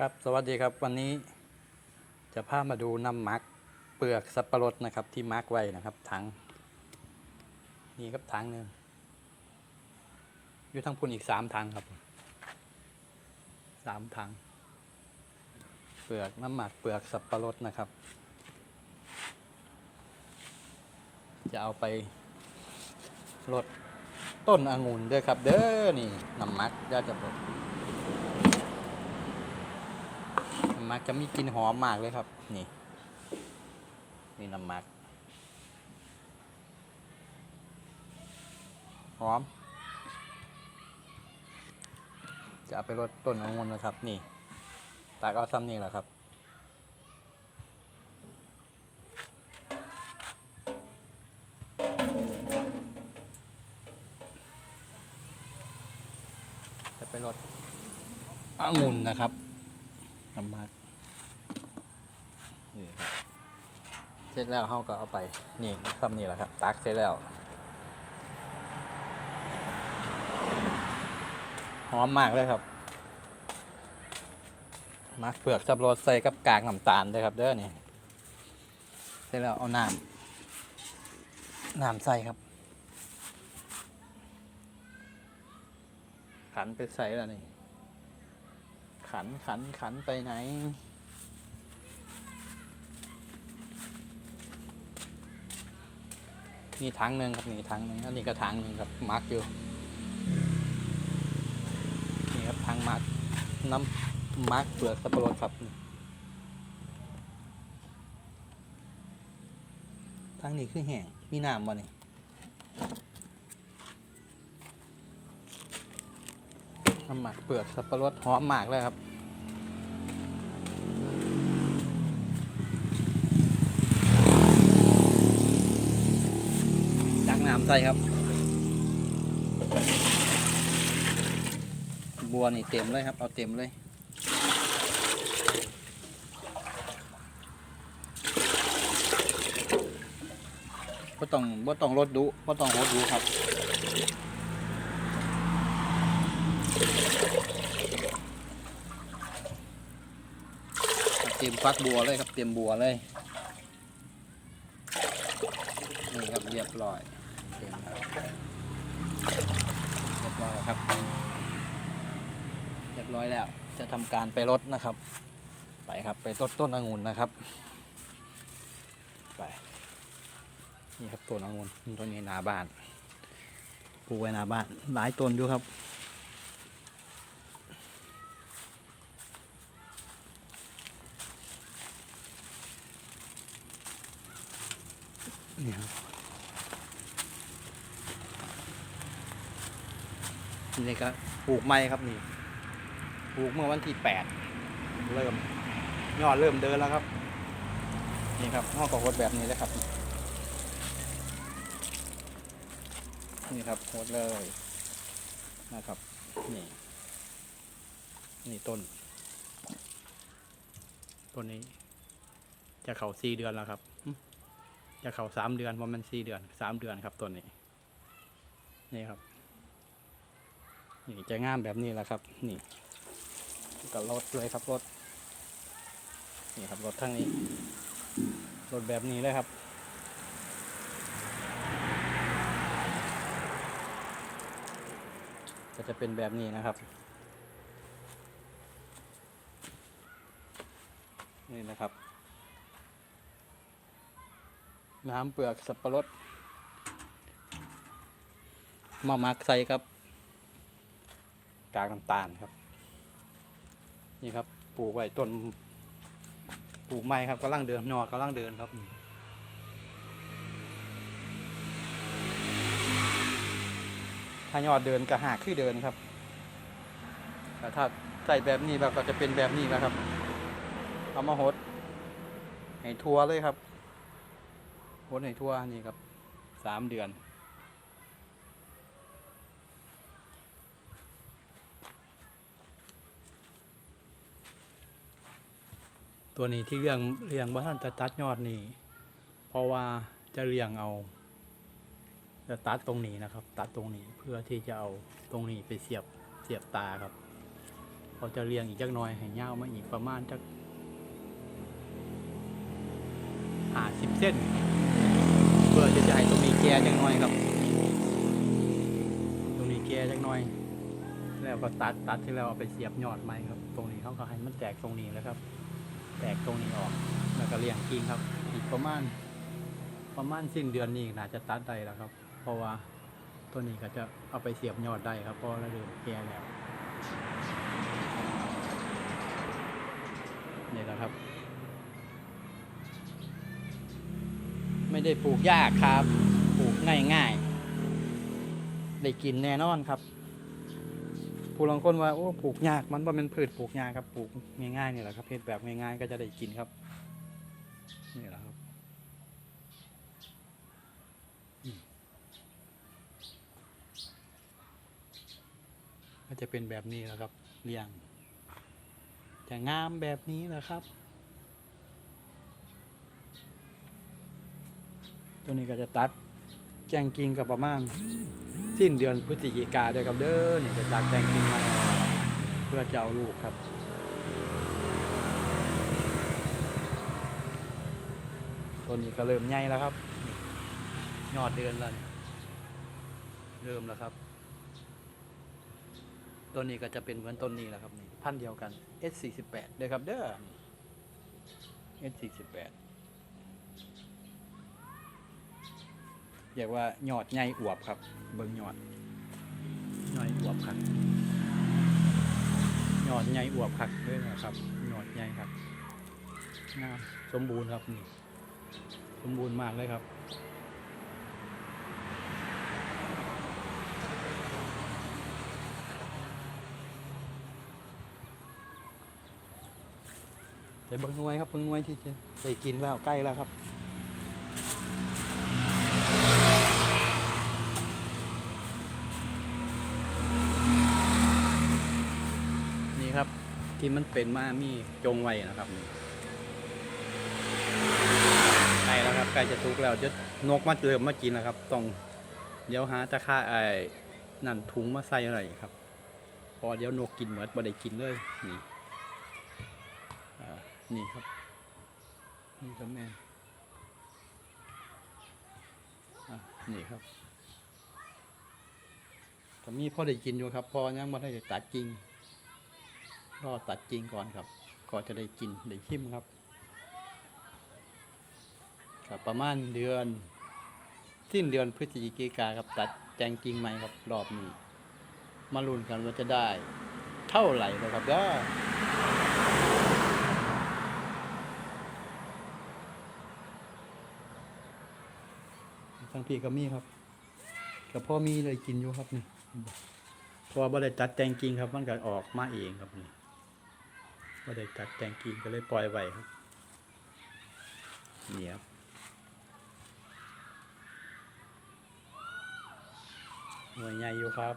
ครับสวัสดีครับวันนี้จะพามาดูน้ำมักเปลือกสับปะรดนะครับที่มักไว้นะครับถังนี่ครับถังหนึ่งอยู่ทั้งพุ่นอีกสามถังครับสามถังเปลือกน้ำหมักเปลือกสับปะรดนะครับ จะเอาไปลดต้นองุ่นด้วยครับ เด้อนี่น้ำมักย่าจะบอก น้ำ มักจะมีกลิ่นหอมมากเลยครับ นี่นี่น้ำมักหอม จะเอาไปรดต้นองุ่นนะครับ นี่ตากเอาซ้ำนี่แหละครับจะไปรดองุ่นนะครับ น้ำมันนี่ครับเสร็จแล้วเขาก็เอาไป นี่คำนี้แหละครับ ตักเสร็จแล้ว หอมมากเลยครับ มักเปลือกสับปะรดใส่กับกากน้ำตาลด้วยครับเด้อนี่ เสร็จแล้วเอาน้ำน้ำใส่ครับ ขันไปใส่แล้วนี่ ขันขันขันไปไหน นี่ถังหนึ่งครับนี่ถังหนึ่งอันนี้ก็ถังหนึ่งครับมาร์กอยู่นี่ครับถังมาร์กน้ำมาร์กเปลือกสับปะรดครับถังนี้คือแห้งมีน้ำบ่นี่ น้ำหมักเปลือกสับปะรดหอมมากเลยครับตักน้ำใส่ครับ บัวนี่เต็มเลยครับ เอาเต็มเลยบ่ต้องบ่ต้องลดดุบ่ต้องลดดุครับ รียมฟักบัวเลยครับเตรียมบัวเลยนี่ครับเรียบร้อยเต็มแล้วเรียบร้อยครับ เรียบร้อยแล้ว จะทำการไปรดนะครับ ไปครับไปรดต้นองุ่นนะครับ ไปนี่ครับต้นองุ่นต้นนี้หนาบ้านปลูกไว้หนาบ้านหลายต้นอยู่ครับ นี่ครับนี่ก็ปลูกไม้ครับนี่ปลูกเมื่อวันที่แปดเริ่มยอดเริ่มเดินแล้วครับ นี่ครับห้องกโคดแบบนี้เลยครับ นี่ครับโคดเลยนะครับ นี่ นี่ต้น ต้นนี้ จะเข่าสี่เดือนแล้วครับ จะเข้าสามเดือนเพราะมันสี่เดือนสามเดือนครับตัวนี้ นี่ครับ นี่จะงามแบบนี้แหละครับ นี่ก็รถเลยครับรถนี่ครับรถทั้งนี้รถแบบนี้เลยครับก็จะเป็นแบบนี้นะครับ นี่นะครับ น้ำเปลือกสับปะรดมามักใส่ครับ กากน้ำตาลครับ นี่ครับปลูกไว้ต้นปลูกไม้ครับกำลังเดินนอกำลังเดินครับถ้ายอดเดินกระหากขึ้นเดินครับแต่ถ้าใส่แบบนี้แบบก็จะเป็นแบบนี้นะครับ เอามาหดให้ทัวเลยครับ โพสต์ในทั่วนี่ครับสามเดือน ตัวนี้ที่เลี้ยงเลี้ยงบ้านจะตัดยอดนี่เพราะว่าจะเลี้ยงเอา จะตัดตรงนี้นะครับ ตัดตรงนี้เพื่อที่จะเอาตรงนี้ไปเสียบเสียบตาครับเราะเขาจะเลี้ยงอีกจักน่อยให้ยาวมาอีกประมาณจักห้าสิบเส้น พื่อจะจะให้ตรงนี้แก่จักหน่อยครับ ตรงนี้แก่จักหน่อย แล้วก็ตัดตัดที่แล้วเอาไปเสียบยอดไม้ครับ ตรงนี้เขาก็ให้มันแตกตรงนี้แล้วครับ แตกตรงนี้ออก แล้วก็เลี้ยงกิ่งครับ อีกประมาณ ประมาณสิ้นเดือนนี้น่าจะตัดได้แล้วครับ เพราะว่าตัวนี้ก็จะเอาไปเสียบยอดได้ครับเพราะเราเริ่มแก่แล้วนี่แหละครับ ไม่ได้ปลูกยากครับ ปลูกง่ายๆ ได้กินแน่นอนครับ ผู้ลางคนว่าโอ้ปลูกยากมันว่าเป็นพืชปลูกยากครับปลูกง่ายๆนี่แหละครับเพชรแบบง่ายๆก็จะได้กินครับนี่แหละครับก็จะเป็นแบบนี้แหละครับเรียงจะงามแบบนี้แหละครับ ตัวนี้ก็จะตัดแจงกิงกับประมาณสิ้นเดือนพฤศจิกาด้วยครับเด้อนี่จะตัดแจงกิงมาเพื่อจะเอาลูกครับตัวนี้ก็เริ่มใหญ่แล้วครับยอดเดือนแล้วนี่เริ่มแล้วครับ ตัวนี้ก็จะเป็นเหมือนต้นนี้แหละครับนี่พันเดียวกัน S48 เด้อครับเด้อ S48 เรียกว่ายอดใหญ่อวบครับ เบิ่งยอดยอดอวบครับยอดใหญ่อวบครับด้วยนะครับยอดใหญ่ครับงามสมบูรณ์ครับนี่สมบูรณ์มากเลยครับแต่เบิงหน่วยครับเบิงหน่วยที่จะได้กินแล้วใกล้แล้วครับ ที่มันเป็นมามีจงไว้นะครับใกล้แล้วครับใกล้จะทุกแล้วจะนกมาเริ่มมากินแล้วครับ ต้องเดี๋ยวหาตะค่าไอ้นั่นถุงมาใส่อะไรครับ พอเดี๋ยวนกกินเหมือนบ่ได้กินเลยนี่นี่ครับนี่ครับแม่นี่ครับก็มีพ่อได้กินอยู่ครับ พอยังมาได้ตัดจริง รอตัดจริงก่อนครับ ก็จะได้กินได้ชิมครับครับประมาณเดือนสิ้นเดือนพฤศจิกาครับตัดแจงจริงไหมครับรอบนี้ มาลุ้นกันว่าจะได้เท่าไหร่นะครับเด้อทั้งพี่ก็มีครับกับพ่อมีเลยกินอยู่ครับนี่พราะว่าบ่ได้ตัดแจงจริงครับมันก็ออกมาเองครับนี่ ไม่ได้ตัดแต่งกิ่งก็เลยปล่อยไว้ครับนี่ครับหน่วยใหญ่อยู่ครับ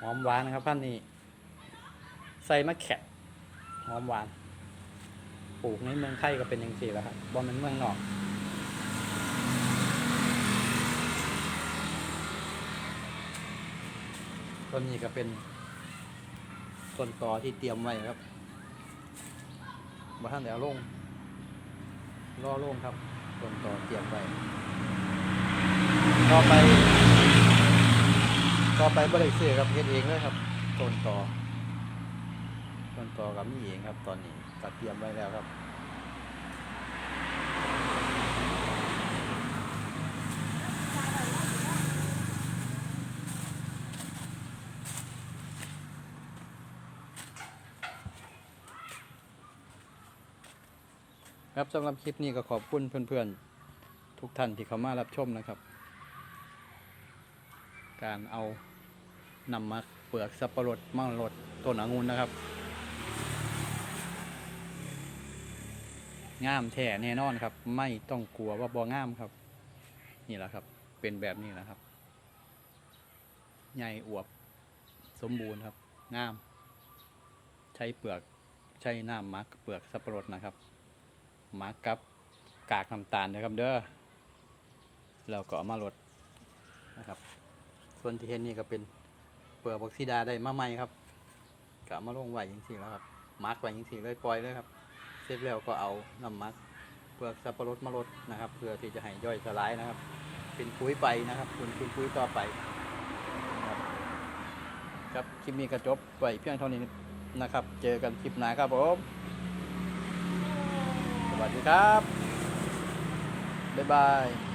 หอมหวานนะครับพันนี้ ใส่มะแขกหอมหวาน ปลูกในเมืองไทยก็เป็นอย่างสี่แล้วครับบอมันเมืองนอกต้นนี้ก็เป็น ส่วนต่อที่เตรียมไว้ครับมาท่านเดี๋ยวลงรอลงครับ ส่วนต่อเตรียมไว้ต่อไป ต่อไปบริษัทครับเฮ็ดเองเลยครับส่วนต่อส่วนต่อกับมี่เองครับ ตอนนี้ก็เตรียมไว้แล้วครับ ครับสำหรับคลิปนี้ก็ขอบคุณเพื่อนๆ ทุกท่านที่เข้ามารับชมนะครับ การเอานำมาเปลือกสับปะรดมะรดต้นองุ่นนะครับงามแท้แน่นอนครับ ไม่ต้องกลัวว่าบ่งามครับ นี่แหละครับ เป็นแบบนี้แหละครับใหญ่อวบสมบูรณ์ครับงาม ใช้เปลือกใช้น้ำมักเปลือกสับปะรดนะครับ มากับกากน้ำตาลนะครับเด้อแล้วก็เอามาลดนะครับ ส่วนที่เห็นนี่ก็เป็นเปลือกบักซีดาได้มาใหม่ครับกะมาลงไว้ยังสี่แล้วครับมาร์กไว้ยังสี่เลยปล่อยเลยครับ เสร็จแล้วก็เอาน้ำมักเปลือกสับปะรดมาลดนะครับ เพื่อที่จะให้ย่อยสลายนะครับ เป็นปุ๋ยไปนะครับเป็นเป็นปุ๋ยต่อไปครับคลิปนี้ก็จบไว้เพียงเท่านี้นะครับ เจอกันคลิปหน้าครับผม วัสดีครับ บ๊ายบาย